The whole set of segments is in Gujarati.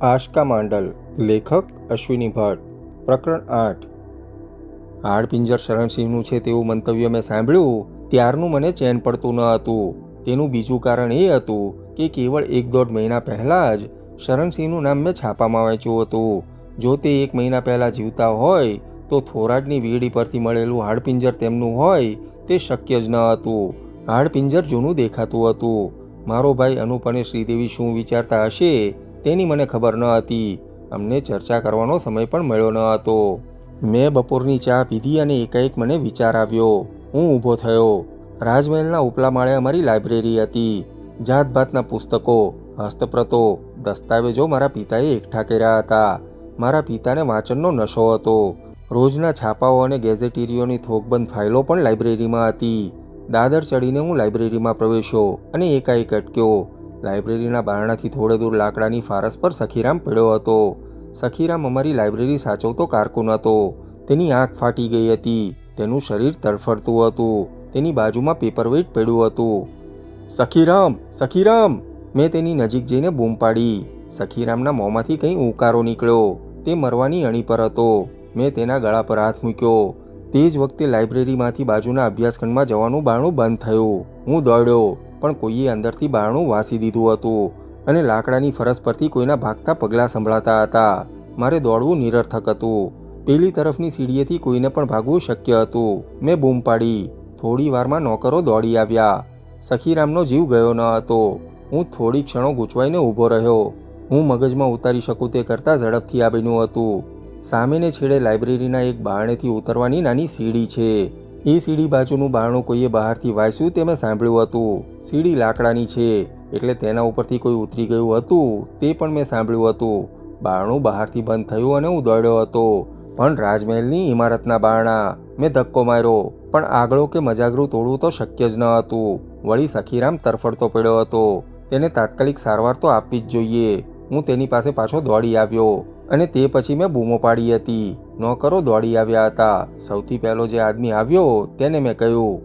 આશકા માંડલ, લેખક અશ્વિની ભટ્ટ, પ્રકરણ આઠ. હાડપિંજર શરણસિંહનું છે તેવું મંતવ્ય મેં સાંભળ્યું, ત્યારનું મને ચેન પડતું ન હતું. તેનું બીજું કારણ એ હતું કે કેવળ એક દોઢ મહિના પહેલાં જ શરણસિંહનું નામ મેં છાપામાં વાંચ્યું હતું. જો તે એક મહિના પહેલાં જીવતા હોય, તો થોરાડની વીડી પરથી મળેલું હાડપિંજર તેમનું હોય, તે શક્ય જ ન હતું. હાડપિંજર જૂનું દેખાતું હતું. મારો ભાઈ અનુપ અને શ્રીદેવી શું વિચારતા હશે? તેની મને ખબર ન હતી. અમને ચર્ચા કરવાનો સમય પણ મળ્યો ન હતો. મેં બપોરની ચા પીધી અને એકાએક મને વિચાર આવ્યો, હું ઊભો થયો. રાજમહેલના ઉપલા માળે અમારી લાઇબ્રેરી હતી. જાતભાતના પુસ્તકો, હસ્તપ્રતો, દસ્તાવેજો મારા પિતાએ એકઠા કર્યા હતા. મારા પિતાને વાંચનનો નશો હતો. રોજના છાપાઓ અને ગેઝેટીરીઓની થોકબંધ ફાઇલો પણ લાઇબ્રેરીમાં હતી. દાદર ચડીને હું લાઇબ્રેરીમાં પ્રવેશ્યો અને એકાએક અટક્યો. લાઇબ્રેરીના બારણાથી થોડે દૂર લાકડાની ફારસ પર સખીરામ પડ્યો હતો. સખીરામ અમારી લાઇબ્રેરી સાચવતો કારકુન હતો. તેની આંખ ફાટી ગઈ હતી. તેનું શરીર તડફડતું હતું. તેની બાજુમાં પેપરવેટ પડ્યું હતું. સખીરામ સખીરામ! મેં તેની નજીક જઈને બૂમ પાડી. સખીરામના મોંમાંથી કંઈ ઉકારો નીકળ્યો. તે મરવાની અણી પર હતો. મેં તેના ગળા પર હાથ મૂક્યો. તે જ વખતે લાઇબ્રેરીમાંથી બાજુના અભ્યાસખંડમાં જવાનું બારણું બંધ થયું. હું દોડ્યો. પણ કોઈએ અંદરથી બારણું વાસી દીધું હતું અને લાકડાની ફરસ પરથી કોઈના ભાગતા પગલાં સંભળાતા હતા. મારે દોડવું નિરર્થક હતું. પેલી તરફની સીડીએથી કોઈને પણ ભાગવું શક્ય હતું. મેં બૂમ પાડી. થોડી વારમાં નોકરો દોડી આવ્યા. સખીરામનો જીવ ગયો ન હતો. હું થોડી ક્ષણો ગૂંચવાઈને ઊભો રહ્યો. હું મગજમાં ઉતારી શકું તે કરતાં ઝડપથી આ હતું. સામેને છેડે લાઇબ્રેરીના એક બારણેથી ઉતરવાની નાની સીડી છે. એ સીડી બાજુનું બારણું કોઈએ બહારથી વાંચ્યું તે મેં સાંભળ્યું હતું. સીડી લાકડાની છે, એટલે તેના ઉપરથી કોઈ ઉતરી ગયું હતું, તે પણ મેં સાંભળ્યું હતું. બારણું બહારથી બંધ થયું અને હું દોડ્યો હતો. પણ રાજમહેલની ઇમારતના બારણા, મેં ધક્કો માર્યો. પણ આગળો કે મજાગરું તોડવું તો શક્ય જ ન હતું. વળી સખીરામ તરફડતો પડ્યો હતો. તેને તાત્કાલિક સારવાર તો આપવી જ જોઈએ. હું તેની પાસે પાછો દોડી આવ્યો. અને તે પછી મેં બૂમો પાડી હતી. નોકરો દોડી આવ્યા હતા. સૌથી પહેલો જે આદમી આવ્યો તેને મેં કહ્યું,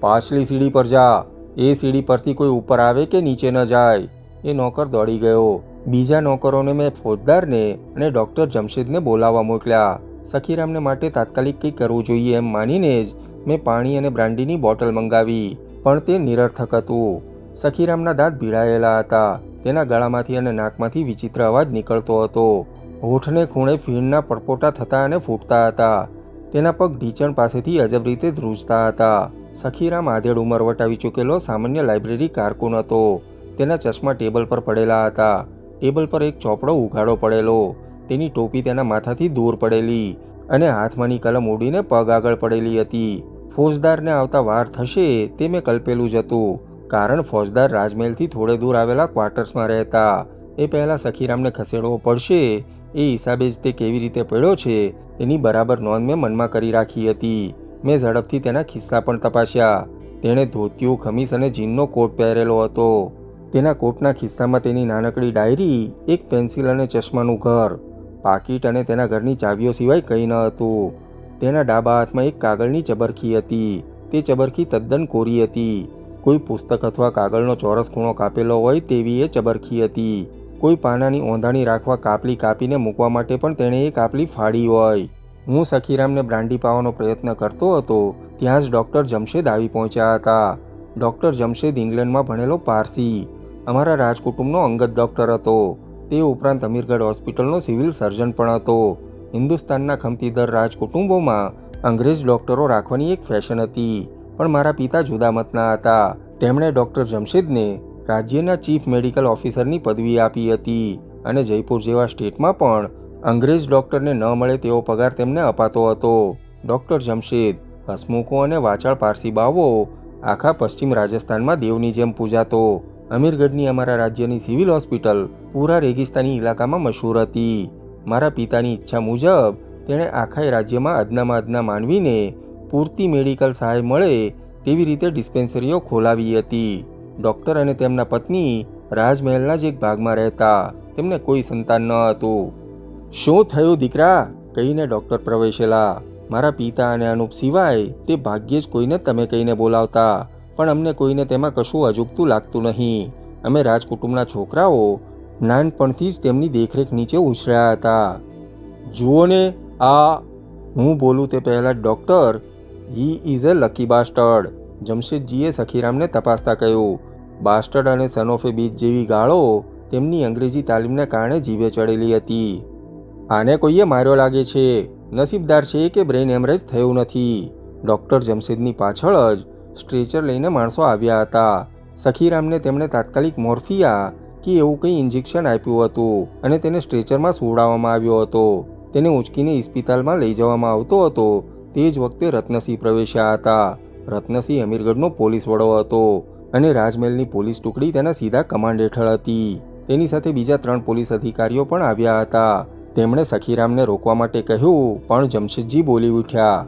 પાછલી સીડી પર જા. એ સીડી પરથી કોઈ ઉપર આવે કે નીચે ન જાય. એ નોકર દોડી ગયો. બીજા નોકરોને મેં ફોજદારને અને ડૉક્ટર જમશેદને બોલાવવા મોકલ્યા. સખીરામને માટે તાત્કાલિક કંઈક કરવું જોઈએ એમ માનીને જ મેં પાણી અને બ્રાન્ડીની બોટલ મંગાવી, પણ તે નિરર્થક હતું. સખીરામના દાંત ભીડાયેલા હતા. તેના ગળામાંથી અને નાકમાંથી વિચિત્ર અવાજ નીકળતો હતો. હોઠને ખૂણે ફીણના પડપોટા થતા અને ફૂટતા હતા. તેના પગ ઢીચણ પાસેથી અજબ રીતે ધ્રુજતા હતા. સખીરામ આધેડ ઉંમર વટાવી ચૂકેલો સામાન્ય લાઇબ્રેરી કારકુન હતો. તેના ચશ્મા ટેબલ પર પડેલા હતા. ટેબલ પર એક ચોપડો ઉઘાડો પડેલો. તેની ટોપી તેના માથાથી દૂર પડેલી અને હાથમાંની કલમ ઉડીને પગ આગળ પડેલી હતી. ફોજદારને આવતા વાર થશે તે મેં કલ્પેલું જ હતું, કારણ ફોજદાર રાજમહેલથી થોડે દૂર આવેલા ક્વાર્ટર્સમાં રહેતા. એ પહેલાં સખીરામને ખસેડવો પડશે એ હિસાબે જ તે કેવી રીતે પડ્યો છે, તેની બરાબર નોંધ મેં મનમાં કરી રાખી હતી. મેં ઝડપથી તેના ખિસ્સા પણ તપાસ્યા. તેણે ધોતિયું ખમીસ અને જીનનો કોટ પહેરેલો હતો. તેના કોટના ખિસ્સામાં તેની નાનકડી ડાયરી, એક પેન્સિલ અને ચશ્માનું ઘર, પાકીટ અને તેના ઘરની ચાવીઓ સિવાય કંઈ ન હતું. તેના ડાબા હાથમાં એક કાગળની ચબરખી હતી. તે ચબરખી તદ્દન કોરી હતી. કોઈ પુસ્તક અથવા કાગળનો ચોરસ ખૂણો કાપેલો હોય તેવી એ ચબરખી હતી. કોઈ પાનાની ઓંધાણી રાખવા કાપલી કાપીને મૂકવા માટે પણ તેણે એ કાપલી ફાડી હોય. હું સખીરામને બ્રાન્ડી પાવાનો પ્રયત્ન કરતો હતો, ત્યાં જ ડૉક્ટર જમશેદ આવી પહોંચ્યા હતા. ડૉક્ટર જમશેદ ઇંગ્લેન્ડમાં ભણેલો પારસી, અમારા રાજકુટુંબનો અંગત ડૉક્ટર હતો. તે ઉપરાંત અમીરગઢ હોસ્પિટલનો સિવિલ સર્જન પણ હતો. હિન્દુસ્તાનના ખમતીદર રાજકુટુંબોમાં અંગ્રેજ ડૉક્ટરો રાખવાની એક ફેશન હતી, પણ મારા પિતા જુદા મતના હતા. તેમણે ડૉક્ટર જમશેદને રાજ્યના ચીફ મેડિકલ ઓફિસરની પદવી આપી હતી અને જયપુર જેવા સ્ટેટમાં પણ અંગ્રેજ ડૉક્ટરને ન મળે તેવો પગાર તેમને અપાતો હતો. ડૉક્ટર જમશેદ, હસમુખો અને વાચાળ પારસી બાવો આખા પશ્ચિમ રાજસ્થાનમાં દેવની જેમ પૂજાતો. અમીરગઢની અમારા રાજ્યની સિવિલ હોસ્પિટલ પૂરા રેગિસ્તાની ઇલાકામાં મશહૂર હતી. મારા પિતાની ઈચ્છા મુજબ તેણે આખા રાજ્યમાં અદનામાં અદના માનવીને પૂરતી મેડિકલ સહાય મળે તેવી રીતે ડિસ્પેન્સરીઓ ખોલાવી હતી. ડૉક્ટર અને તેમના પત્ની રાજમહેલના જ એક ભાગમાં રહેતા. તેમને કોઈ સંતાન ન હતું. શું થયું દીકરા? કહીને ડૉક્ટર પ્રવેશેલા. મારા પિતા અને અનુપ સિવાય તે ભાગ્યે જ કોઈને તમે કહીને બોલાવતા. પણ અમને કોઈને તેમાં કશું અજુગતું લાગતું નહીં. અમે રાજકુટુંબના છોકરાઓ નાનપણથી જ તેમની દેખરેખ નીચે ઉછર્યા હતા. જુઓ ને, આ હું બોલું તે પહેલાં doctor he is a lucky bastard જમશેદજીએ સખીરામને તપાસતા કહ્યું. બાસ્ટર્ડ અને સન ઓફ એ બીચ જેવી ગાળો તેમની અંગ્રેજી તાલીમને કારણે જીવે ચડેલી હતી. આને કોઈએ માર્યો લાગે છે? નસીબદાર છે કે બ્રેઇન હેમરેજ થયું નથી. ડૉક્ટર જમશેદની પાછળ જ સ્ટ્રેચર લઈને માણસો આવ્યા હતા. સખીરામને તેમણે તાત્કાલિક મોર્ફિયા કે એવું કંઈ ઇન્જેક્શન આપ્યું હતું અને તેને સ્ટ્રેચરમાં સુવડાવવામાં આવ્યો હતો. તેને ઉંચકીને ઇસ્પિતાલમાં લઈ જવામાં આવતો હતો. તે જ વખતે રત્નસિંહ પ્રવેશ્યા હતા. રત્નસિંહ અમીરગઢનો પોલીસ વડો હતો. અને રાજમહેલની પોલીસ ટુકડી તેના સીધા કમાન્ડ હેઠળ હતી. તેની સાથે બીજા ત્રણ પોલીસ અધિકારીઓ પણ આવ્યા હતા. તેમણે સખીરામને રોકવા માટે કહ્યું, પણ જમશેદજી બોલી ઉઠ્યા.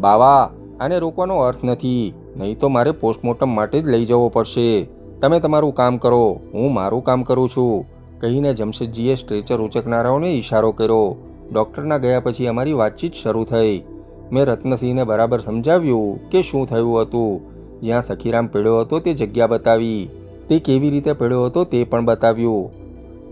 બાવા, આને રોકવાનો અર્થ નથી. નહીં તો મારે પોસ્ટમોર્ટમ માટે જ લઈ જવો પડશે. તમે તમારું કામ કરો. હું મારું કામ કરું છું. કહીને જમશેદજીએ સ્ટ્રેચર ઉચકનારાઓને ઈશારો કર્યો. ડૉક્ટરના ગયા પછી અમારી વાતચીત શરૂ થઈ. મેં રત્નસિંહને બરાબર સમજાવ્યું કે શું થયું હતું. જ્યાં સખીરામ પડ્યો હતો તે જગ્યા બતાવી. તે કેવી રીતે પડ્યો હતો તે પણ બતાવ્યું.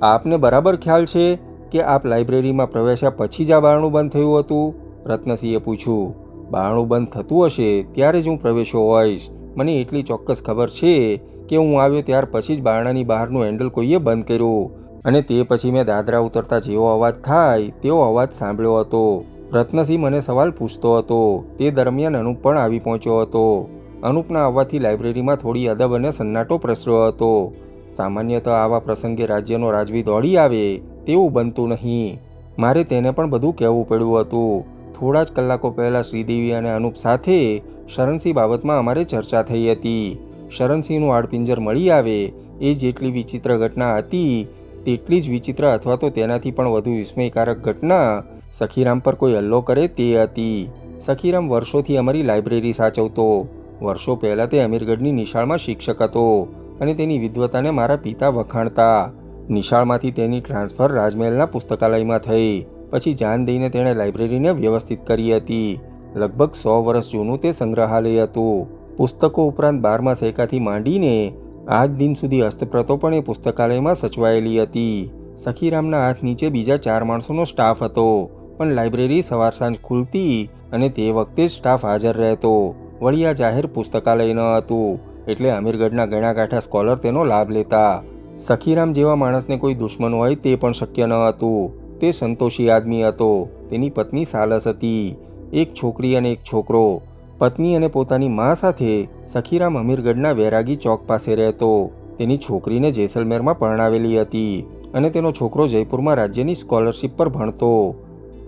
આપને બરાબર ખ્યાલ છે કે આપ લાઇબ્રેરીમાં પ્રવેશ્યા પછી જ આ બારણું બંધ થયું હતું? રત્નસિંહે પૂછ્યું. બારણું બંધ થતું હશે ત્યારે જ હું પ્રવેશ્યો હોઈશ. મને એટલી ચોક્કસ ખબર છે કે હું આવ્યો ત્યાર પછી જ બારણાની બહારનું હેન્ડલ કોઈએ બંધ કર્યું. અને તે પછી મેં દાદરા ઉતરતા જેવો અવાજ થાય તેવો અવાજ સાંભળ્યો હતો. રત્નસિંહ મને સવાલ પૂછતો હતો. તે દરમિયાન અનુપ પણ આવી પહોંચ્યો હતો. અનુપના આવવાથી લાઇબ્રેરીમાં થોડી અદબ અને સન્નાટો પ્રસર્યો હતો. સામાન્યતઃ આવા પ્રસંગે રાજ્યનો રાજવી દોડી આવે તેવું બનતું નહીં. મારે તેને પણ બધું કહેવું પડ્યું હતું. થોડા જ કલાકો પહેલાં શ્રીદેવી અને અનુપ સાથે શરણસિંહ બાબતમાં અમારે ચર્ચા થઈ હતી. શરણસિંહનું આડપિંજર મળી આવે, એ જેટલી વિચિત્ર ઘટના હતી, તેટલી જ વિચિત્ર અથવા તો તેનાથી પણ વધુ વિસ્મયકારક ઘટના સખીરામ પર કોઈ હલ્લો કરે તે હતી. સખીરામ વર્ષોથી અમારી લાઇબ્રેરી સાચવતો વર્ષો પહેલાં તે અમીરગઢની નિશાળમાં શિક્ષક હતો અને તેની વિદ્વતાને મારા પિતા વખાણતા. નિશાળમાંથી તેની ટ્રાન્સફર રાજમહેલના પુસ્તકાલયમાં થઈ. પછી જાન દઈને તેણે લાઇબ્રેરીને વ્યવસ્થિત કરી હતી. લગભગ સો વર્ષ જૂનું તે સંગ્રહાલય હતું. પુસ્તકો ઉપરાંત બારમા સૈકાથી માંડીને આજ દિન સુધી હસ્તપ્રતો પણ એ પુસ્તકાલયમાં સચવાયેલી હતી. સખીરામના હાથ નીચે બીજા ચાર માણસોનો સ્ટાફ હતો. પણ લાઇબ્રેરી સવાર સાંજ ખુલતી અને તે વખતે જ સ્ટાફ હાજર રહેતો. વળી આ જાહેર પુસ્તકાલય ન હતું. એટલે અમીરગઢના ગણા ગાંઠા સ્કોલર તેનો લાભ લેતા. સખીરામ જેવા માણસને કોઈ દુશ્મન હોય તે પણ શક્ય ન હતું. તે સંતોષી આદમી હતો. તેની પત્ની સાલસ હતી. એક છોકરી અને એક છોકરો. પત્ની અને પોતાની મા સાથે સખીરામ અમીરગઢના વૈરાગી ચોક પાસે રહેતો. તેની છોકરીને જેસલમેરમાં પરણાવેલી હતી અને તેનો છોકરો જયપુરમાં રાજ્યની સ્કોલરશિપ પર ભણતો.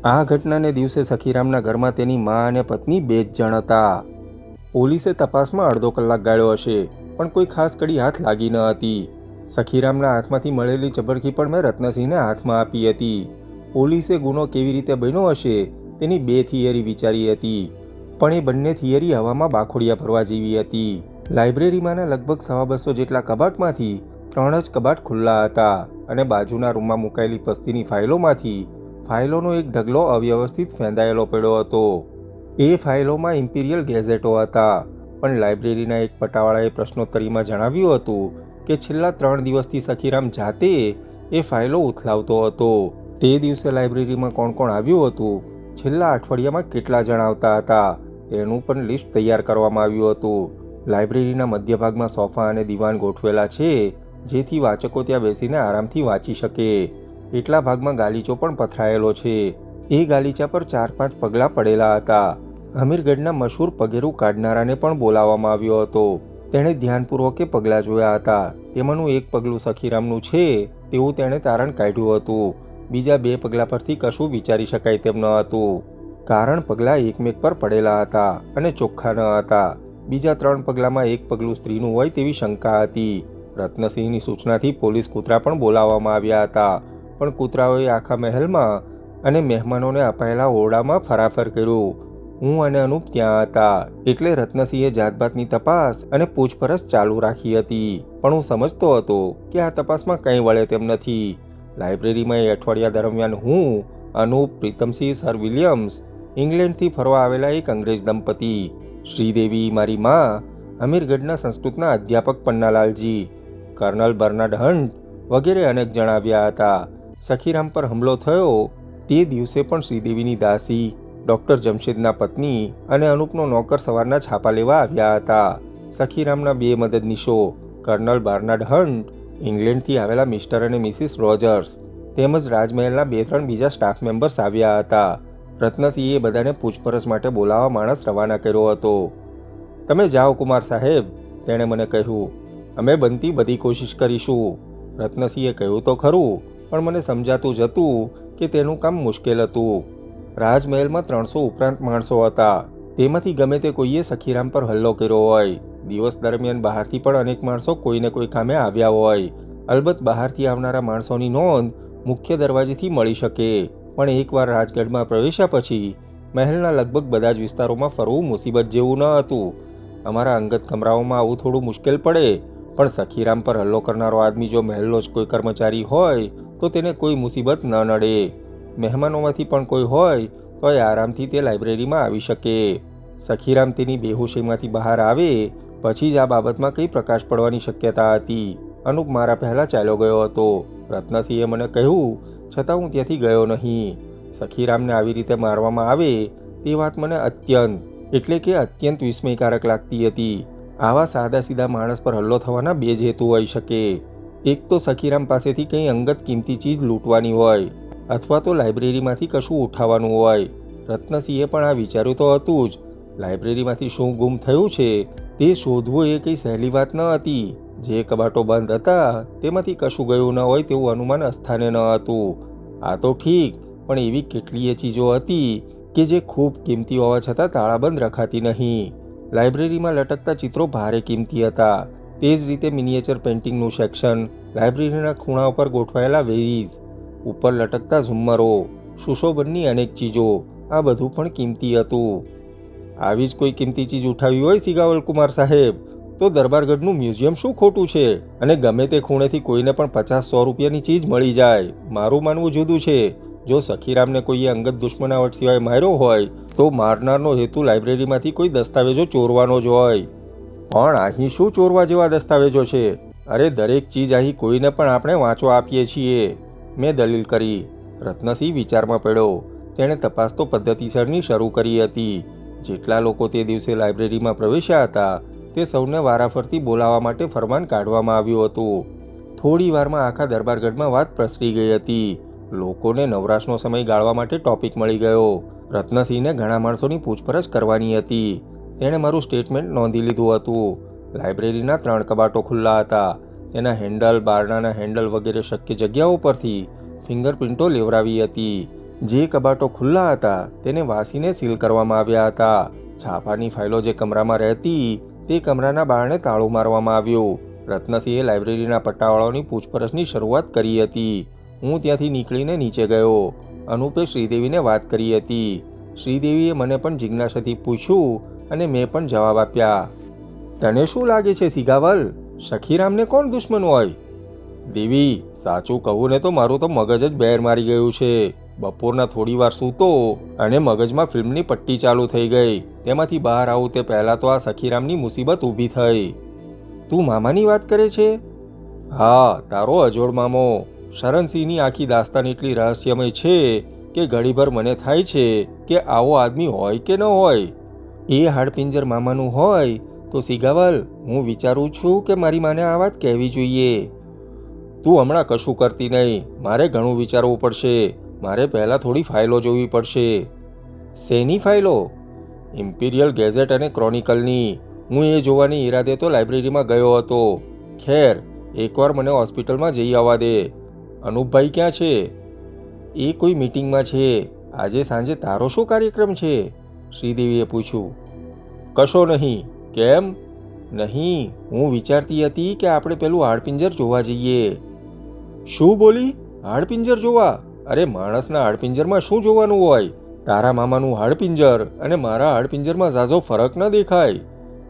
આ ઘટનાને દિવસે સખીરામના ઘરમાં તેની મા અને પત્ની બે જ જણ હતા. પોલીસે તપાસમાં અડધો કલાક ગાળ્યો હશે, પણ કોઈ ખાસ કડી હાથ લાગી ન હતી. સખીરામના હાથમાંથી મળેલી ચબરખી પણ મેં રત્નસિંહને હાથમાં આપી હતી. પોલીસે ગુનો કેવી રીતે બન્યો હશે, તેની બે થિયરી વિચારી હતી. પણ એ બંને થિયરી હવામાં બાખોડિયા ભરવા જેવી હતી. લાઇબ્રેરીમાંના લગભગ સવા બસો જેટલા કબાટમાંથી ત્રણ જ કબાટ ખુલ્લા હતા અને બાજુના રૂમમાં મુકાયેલી પસ્તીની ફાઇલોમાંથી ફાઇલોનો એક ઢગલો અવ્યવસ્થિત ફેંદાયેલો પડ્યો હતો. એ ફાઇલોમાં ઇમ્પિરિયલ ગેઝેટો હતા. પણ લાઇબ્રેરીના એક પટાવાળાએ પ્રશ્નોત્તરીમાં જણાવ્યું હતું કે છેલ્લા ત્રણ દિવસથી સખીરામ જાતે એ ફાઇલો ઉથલાવતો હતો. તે દિવસે લાઇબ્રેરીમાં કોણ કોણ આવ્યું હતું? છેલ્લા અઠવાડિયામાં કેટલા જણાવતા હતા? તેનું પણ લિસ્ટ તૈયાર કરવામાં આવ્યું હતું. લાઇબ્રેરીના મધ્યભાગમાં સોફા અને દિવાન ગોઠવેલા છે, જેથી વાચકો ત્યાં બેસીને આરામથી વાંચી શકે. એટલા ભાગમાં ગાલીચો પણ પથરાયેલો છે. એ ગાલીચા પર ચાર પાંચ પગલાં પડેલા હતા. અમીરગઢના મશહૂર પગેરું કાઢનારાને પણ બોલાવવામાં આવ્યો હતો. તેણે ધ્યાનપૂર્વકે પગલાં જોયા હતા. તેમાંનું એક પગલું સખીરામનું છે, તેવું તેણે તારણ કાઢ્યું હતું. બીજા બે પગલાં પરથી કશું વિચારી શકાય તેમ ન હતું. કારણ પગલાં એકમેક પર પડેલા હતા અને ચોખ્ખા ન હતા. બીજા ત્રણ પગલામાં એક પગલું સ્ત્રીનું હોય તેવી શંકા હતી. રત્નસિંહની સૂચનાથી પોલીસ કૂતરા પણ બોલાવવામાં આવ્યા હતા. પણ કૂતરાઓએ આખા મહેલમાં અને મહેમાનોને અપાયેલા ઓરડામાં ફરાફર કર્યું. હું અને અનુપ ત્યાં હતા. એટલે રત્નસિંહે જાતભાતની તપાસ અને પૂછપરછ ચાલુ રાખી હતી. પણ હું સમજતો હતો કે આ તપાસમાં કંઈ વળે તેમ નથી. લાઇબ્રેરીમાં એ અઠવાડિયા દરમિયાન હું, અનુપ, પ્રીતમસિંહ, સર વિલિયમ્સ, ઇંગ્લેન્ડથી ફરવા આવેલા એક અંગ્રેજ દંપતી, શ્રીદેવી, મારી મા, અમીરગઢના સંસ્કૃતના અધ્યાપક પન્નાલાલજી, કર્નલ બર્નાડ હન્ટ વગેરે અનેક જણાવ્યા હતા. સખીરામ પર હુમલો થયો તે દિવસે પણ શ્રીદેવીની દાસી ડૉક્ટર જમશેદના પત્ની અને અનુપનો નોકર સવારના છાપા લેવા આવ્યા હતા. સખીરામના બે મદદનીશો, કર્નલ બાર્નાર્ડ હન્ટ ઇંગ્લેન્ડથી આવેલા મિસ્ટર અને મિસિસ રોજર્સ, તેમજ રાજમહેલના બે ત્રણ બીજા સ્ટાફ મેમ્બર્સ આવ્યા હતા. રત્નસિંહે બધાને પૂછપરછ માટે બોલાવવા માણસ રવાના કર્યો હતો. તમે જાઓ કુમાર સાહેબ, તેણે મને કહ્યું. અમે બનતી બધી કોશિશ કરીશું. રત્નસિંહે કહ્યું તો ખરું, પણ મને સમજાતું જ હતું કે તેનું કામ મુશ્કેલ હતું. રાજમહેલમાં ત્રણસો ઉપરાંત માણસો હતા. તેમાંથી ગમે તે કોઈએ સખીરામ પર હલ્લો કર્યો હોય. દિવસ દરમિયાન બહારથી પણ અનેક માણસો કોઈને કોઈ કામે આવ્યા હોય. અલબત્ત બહારથી આવનારા માણસોની નોંધ મુખ્ય દરવાજેથી મળી શકે. પણ એકવાર રાજગઢમાં પ્રવેશ્યા પછી મહેલના લગભગ બધા જ વિસ્તારોમાં ફરવું મુસીબત જેવું ન હતું. અમારા અંગત કમરાઓમાં આવું થોડું મુશ્કેલ પડે. પણ સખીરામ પર હલ્લો કરનારો આદમી જો મહેલનો જ કોઈ કર્મચારી હોય, તો તેને કોઈ મુસીબત ન નડે. મહેમાનોમાંથી પણ કોઈ હોય, તો એ આરામથી તે લાઇબ્રેરીમાં આવી શકે. સખીરામ તેની બેહોશીમાંથી બહાર આવે, પછી જ આ બાબતમાં કંઈ પ્રકાશ પડવાની શક્યતા હતી. અનુપ મારા પહેલાં ચાલ્યો ગયો હતો. રત્નસિંહે મને કહ્યું, છતાં હું ત્યાંથી ગયો નહીં. સખીરામને આવી રીતે મારવામાં આવે, તે વાત મને અત્યંત, એટલે કે અત્યંત વિસ્મયકારક લાગતી હતી. આવા સાદા સીધા માણસ પર હલ્લો થવાના બે જ હેતુ હોઈ શકે. એક તો સખીરામ પાસેથી કંઈ અંગત કિંમતી ચીજ લૂંટવાની હોય અથવા તો લાઇબ્રેરીમાંથી કશું ઉઠાવવાનું હોય. રત્નસિંહે પણ આ વિચાર્યું તો હતું જ. લાઇબ્રેરીમાંથી શું ગુમ થયું છે તે શોધવું એ કંઈ સહેલી વાત ન હતી. જે કબાટો બંધ હતા તેમાંથી કશું ગયું ન હોય તેવું અનુમાન અસ્થાને ન હતું. આ તો ઠીક, પણ એવી કેટલીય ચીજો હતી કે જે ખૂબ કિંમતી હોવા છતાં તાળાબંધ રખાતી નહીં. લાઇબ્રેરીમાં લટકતા ચિત્રો ભારે કિંમતી હતા. તે જ રીતે મિનિએચર પેઇન્ટિંગનું સેક્શન, લાઇબ્રેરીના ખૂણા ઉપર ગોઠવાયેલા વેરીઝ ઉપર લટકતા ઝુમ્મરો, સુશોભનની અનેક ચીજો, આ બધું પણ કિંમતી હતું. આવી જ કોઈ કિંમતી ચીજ ઉઠાવી હોય સિગાવલ કુમાર સાહેબ, તો દરબારગઢનું મ્યુઝિયમ શું ખોટું છે? અને ગમે તે ખૂણેથી કોઈને પણ પચાસ સો રૂપિયાની ચીજ મળી જાય, મારું માનવું જુદું છે. જો સખીરામને કોઈએ અંગત દુશ્મનાવટ સિવાય માર્યો હોય, તો મારનારનો હેતુ લાઇબ્રેરીમાંથી કોઈ દસ્તાવેજો ચોરવાનો જ હોય. પણ અહીં શું ચોરવા જેવા દસ્તાવેજો છે? અરે દરેક ચીજ અહીં કોઈને પણ આપણે વાંચો આપીએ છીએ. મેં દલીલ કરી. રત્નસિંહ વિચારમાં પડ્યો. તેણે તપાસ તો પદ્ધતિસરની શરૂ કરી હતી. જેટલા લોકો તે દિવસે લાઇબ્રેરીમાં પ્રવેશ્યા હતા, તે સૌને વારાફરતી બોલાવવા માટે ફરમાન કાઢવામાં આવ્યું હતું. થોડી વારમાં આખા દરબારગઢમાં વાત પ્રસરી ગઈ હતી. લોકોને નવરાશનો સમય ગાળવા માટે ટોપિક મળી ગયો. રત્નસિંહને ઘણા માણસોની પૂછપરછ કરવાની હતી. તેણે મારું સ્ટેટમેન્ટ નોંધી લીધું હતું. લાઇબ્રેરીના ત્રણ કબાટો ખુલ્લા હતા. તેના હેન્ડલ, બારણાના હેન્ડલ વગેરે શક્ય જગ્યાઓ પરથી ફિંગરપ્રિન્ટો લેવરાવી હતી. જે કબાટો ખુલ્લા હતા, તેને વાસીને સીલ કરવામાં આવ્યા હતા. છાપાની ફાઇલો જે કમરામાં રહેતી, તે કમરાના બારણે તાળું મારવામાં આવ્યું. રત્નસિંહે લાઇબ્રેરીના પટ્ટાવાળાઓની પૂછપરછની શરૂઆત કરી હતી. હું ત્યાંથી નીકળીને નીચે ગયો. અનુપે શ્રીદેવીને વાત કરી હતી. શ્રીદેવીએ મને પણ જિજ્ઞાસાથી પૂછ્યું અને મેં પણ જવાબ આપ્યા. તને શું લાગે છે, સિગાવલ? સખીરામને કોણ દુશ્મન હોય? દેવી, સાચું કહું ને તો મારું તો મગજ જ બેર મારી ગયું છે. બપોરના થોડી વાર સૂતો અને મગજમાં ફિલ્મની પટ્ટી ચાલુ થઈ ગઈ. તેમાંથી બહાર આવું તે પહેલાં તો આ સખીરામની મુસીબત ઊભી થઈ. તું મામાની વાત કરે છે? હા, તારો અજોડ મામો. શરણસિંહની આખી દાસ્તાન એટલી રહસ્યમય છે કે ઘડીભર મને થાય છે કે આવો આદમી હોય કે ન હોય. એ હાડપિંજર મામાનું હોય તો સિગાવલ, હું વિચારું છું કે મારી માને આ વાત કહેવી જોઈએ. તું હમણાં કશું કરતી નહીં. મારે ઘણું વિચારવું પડશે. મારે પહેલાં થોડી ફાઇલો જોવી પડશે. શેની ફાઇલો? ઇમ્પિરિયલ ગેઝેટ અને ક્રોનિકલની. હું એ જોવાની ઈરાદે તો લાઇબ્રેરીમાં ગયો હતો. ખેર, એકવાર મને હોસ્પિટલમાં જઈ આવવા દે. અનુપભાઈ ક્યાં છે? એ કોઈ મીટિંગમાં છે. આજે સાંજે તારો શું કાર્યક્રમ છે? શ્રીદેવીએ પૂછ્યું. કશો નહીં. કેમ? નહીં, હું વિચારતી હતી કે આપણે પેલું હાડપિંજર જોવા જઈએ. શું બોલી? હાડપિંજર જોવા? અરે, માણસના હાડપિંજરમાં શું જોવાનું હોય? તારા મામાનું હાડપિંજર અને મારા હાડપિંજરમાં ઝાઝો ફરક ન દેખાય.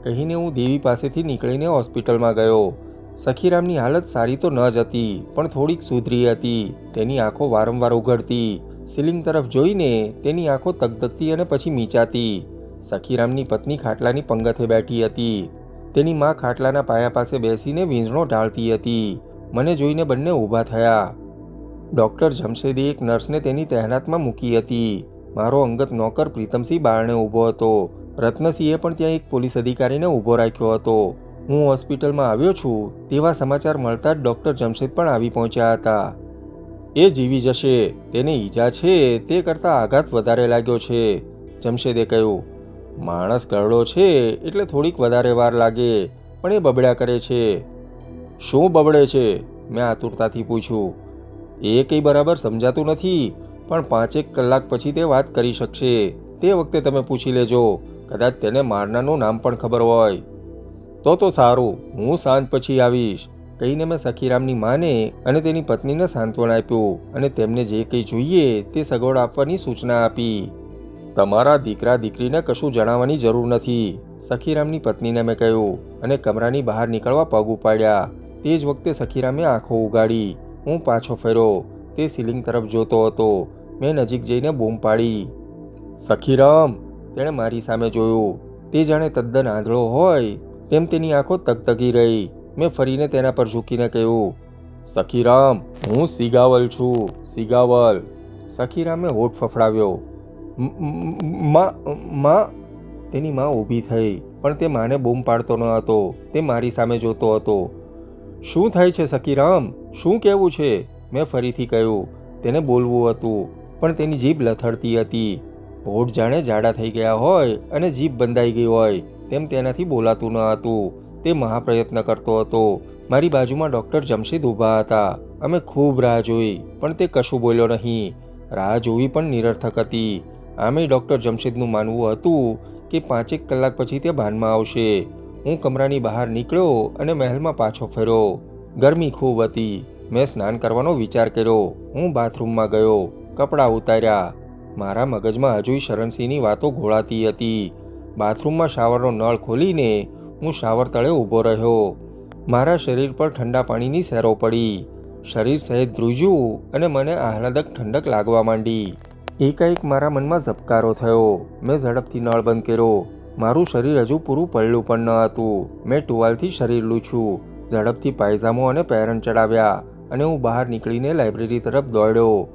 કહીને હું દેવી પાસેથી નીકળીને હોસ્પિટલમાં ગયો. સખીરામની હાલત સારી તો ન જ હતી, પણ થોડીક સુધરી હતી. તેની આંખો વારંવાર ઉઘડતી. સીલિંગ તરફ જોઈને તેની આંખો તગતગતી અને પછી મીચાતી. સખીરામની પત્ની ખાટલાની પંગથે બેઠી હતી. તેની મા ખાટલાના પાયા પાસે બેસીને વીંઝણો ઢાળતી હતી. મને જોઈને બંને ઊભા થયા. ડૉક્ટર જમશેદે એક નર્સને તેની તહેનાતમાં મૂકી હતી. મારો અંગત નોકર પ્રીતમસિંહ બારણે ઊભો હતો. રત્નસિંહે પણ ત્યાં એક પોલીસ અધિકારીને ઊભો રાખ્યો હતો. હું હોસ્પિટલમાં આવ્યો છું, તેવા સમાચાર મળતા જ ડૉક્ટર જમશેદ પણ આવી પહોંચ્યા હતા. એ જીવી જશે, તેને ઈજા છે, તે કરતાં આઘાત વધારે લાગ્યો છે, જમશેદે કહ્યું. માણસ કરડો છે એટલે થોડીક વધારે વાર લાગે, પણ એ બબડ્યા કરે છે. શું બબડે છે? મેં આતુરતાથી પૂછ્યું. એ કંઈ બરાબર સમજાતું નથી, પણ પાંચેક કલાક પછી તે વાત કરી શકશે. તે વખતે તમે પૂછી લેજો. કદાચ તેને મારનારનું નામ પણ ખબર હોય. તો તો સારું, હું સાંજ પછી આવીશ. કહીને મેં સખીરામની માને અને તેની પત્નીને સાંત્વન આપ્યું અને તેમને જે કંઈ જોઈએ તે સગવડ આપવાની સૂચના આપી. તમારા દીકરા દીકરીને કશું જણાવવાની જરૂર નથી. સખીરામની પત્નીને મેં કહ્યું અને કમરાની બહાર નીકળવા પગ ઉપાડ્યા. તે જ વખતે સખીરામે આંખો ઉગાડી. હું પાછો ફર્યો. તે સીલિંગ તરફ જોતો હતો. મેં નજીક જઈને બૂમ પાડી. સખીરામ, તેણે મારી સામે જોયું. તે જાણે તદ્દન આંધળો હોય. તેમ તેની આંખો તગતગી રહી. મેં ફરીને તેના પર ઝૂકીને કહ્યું, સખીરામ, હું સિગાવલ છું, સિગાવલ. સખીરામે હોઠ ફફડાવ્યો. "મ- મ- તેની માં ઊભી થઈ, પણ તે માને બૂમ પાડતો ન હતો, તે મારી સામે જોતો હતો. શું થાય છે સખીરામ? શું કહેવું છે? મેં ફરીથી કહ્યું. તેને બોલવું હતું, પણ તેની જીભ લથડતી હતી. હોઠ જાણે જાડા થઈ ગયા હોય અને જીભ બંધાઈ ગઈ હોય, તેમ તેનાથી બોલાતું ન હતું. તે મહાપ્રયત્ન કરતો હતો. મારી બાજુમાં ડૉક્ટર જમશેદ ઊભા હતા. અમે ખૂબ રાહ જોઈ, પણ તે કશું બોલ્યો નહીં. રાહ જોવી પણ નિરર્થક હતી. આમે ડૉક્ટર જમશેદનું માનવું હતું કે પાંચેક કલાક પછી તે ભાનમાં આવશે. હું કમરાની બહાર નીકળ્યો અને મહેલમાં પાછો ફર્યો. ગરમી ખૂબ હતી. મેં સ્નાન કરવાનો વિચાર કર્યો. હું બાથરૂમમાં ગયો. કપડાં ઉતાર્યા. મારા મગજમાં હજુય શરણસિંહની વાતો ઘોળાતી હતી. બાથરૂમમાં શાવરનો નળ ખોલીને હું શાવર તળે ઊભો રહ્યો. મારા શરીર પર ઠંડા પાણીની સેરો પડી. શરીર સહેજ ધ્રુજ્યું અને મને આહલાદક ઠંડક લાગવા માંડી. એકાએક મારા મનમાં ઝબકારો થયો. મેં ઝડપથી નળ બંધ કર્યો. મારું શરીર હજુ પૂરું પડલું પણ ન હતું. મેં ટુવાલથી શરીર લૂછ્યું. ઝડપથી પાયજામો અને પેરણ ચડાવ્યા અને હું બહાર નીકળીને લાઇબ્રેરી તરફ દોડ્યો.